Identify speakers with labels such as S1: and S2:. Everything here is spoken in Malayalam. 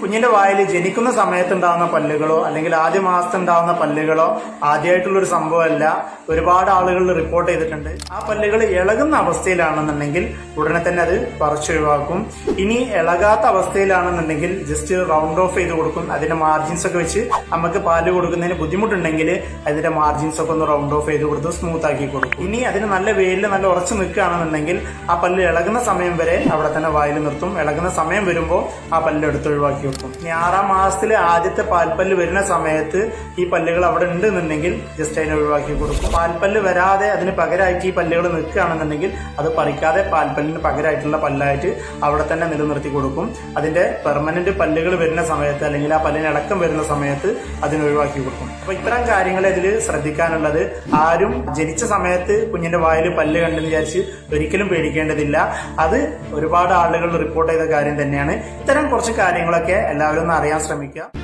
S1: കുഞ്ഞിന്റെ വായിൽ ജനിക്കുന്ന സമയത്ത് ഉണ്ടാകുന്ന പല്ലുകളോ അല്ലെങ്കിൽ ആദ്യ മാസത്തെ ഉണ്ടാകുന്ന പല്ലുകളോ ആദ്യമായിട്ടുള്ള ഒരു സംഭവമല്ല. ഒരുപാട് ആളുകൾ റിപ്പോർട്ട് ചെയ്തിട്ടുണ്ട്. ആ പല്ലുകൾ ഇളകുന്ന അവസ്ഥയിലാണെന്നുണ്ടെങ്കിൽ ഉടനെ തന്നെ അത് പറിച്ചൊഴിവാക്കും. ഇനി ഇളകാത്ത അവസ്ഥയിലാണെന്നുണ്ടെങ്കിൽ ജസ്റ്റ് റൗണ്ട് ഓഫ് ചെയ്ത് കൊടുക്കും. അതിന്റെ മാർജിൻസ് ഒക്കെ വെച്ച് നമുക്ക് പാൽ കൊടുക്കുന്നതിന് ബുദ്ധിമുട്ടുണ്ടെങ്കിൽ അതിന്റെ മാർജിൻസ് ഒക്കെ ഒന്ന് റൗണ്ട് ഓഫ് ചെയ്ത് കൊടുത്ത് സ്മൂത്ത് ആക്കി കൊടുക്കും. ഇനി അതിന് നല്ല വെയിലിൽ നല്ല ഉറച്ചു നിൽക്കുകയാണെന്നുണ്ടെങ്കിൽ ആ പല്ല് ഇളകുന്ന സമയം വരെ അവിടെ തന്നെ വായിൽ നിർത്തും. ഇളകുന്ന സമയം വരുമ്പോൾ ആ പല്ല് എടുത്ത് ഒഴിവാക്കി വെക്കും ഇനി ആറാം മാസത്തിൽ ആദ്യത്തെ പാൽപ്പല്ല് വരുന്ന സമയത്ത് ഈ പല്ലുകൾ അവിടെ ഉണ്ടെന്നുണ്ടെങ്കിൽ ജസ്റ്റ് അതിനെ ഒഴിവാക്കി കൊടുക്കും. പാൽപ്പല്ല് വരാതെ അതിന് പകരമായിട്ട് ഈ പല്ലുകൾ നിൽക്കുകയാണെന്നുണ്ടെങ്കിൽ അത് പറിക്കാതെ പാൽപ്പല്ലിന് പകരമായിട്ടുള്ള പല്ലായിട്ട് അവിടെ തന്നെ നിലനിർത്തി കൊടുക്കും. അതിന്റെ പെർമനന്റ് പല്ലുകൾ വരുന്ന സമയത്ത് അല്ലെങ്കിൽ ആ പല്ലിന് ഇളക്കം വരുന്ന സമയത്ത് അതിന് ഒഴിവാക്കി കൊടുക്കും. അപ്പൊ ഇത്തരം കാര്യങ്ങൾ ഇതിൽ ശ്രദ്ധിക്കാനുള്ളത് ആരും ജനിച്ച സമയത്ത് കുഞ്ഞിന്റെ വായിൽ പല്ല് കണ്ടെന്ന് വിചാരിച്ച് ഒരിക്കലും പേടിക്കേണ്ടതില്ല. അത് ഒരുപാട് ആളുകൾ റിപ്പോർട്ട് ചെയ്ത കാര്യം തന്നെയാണ്. ഇത്തരം കുറച്ച് കാര്യങ്ങളൊക്കെ എല്ലാവരും ഒന്ന് അറിയാൻ ശ്രമിക്കുക.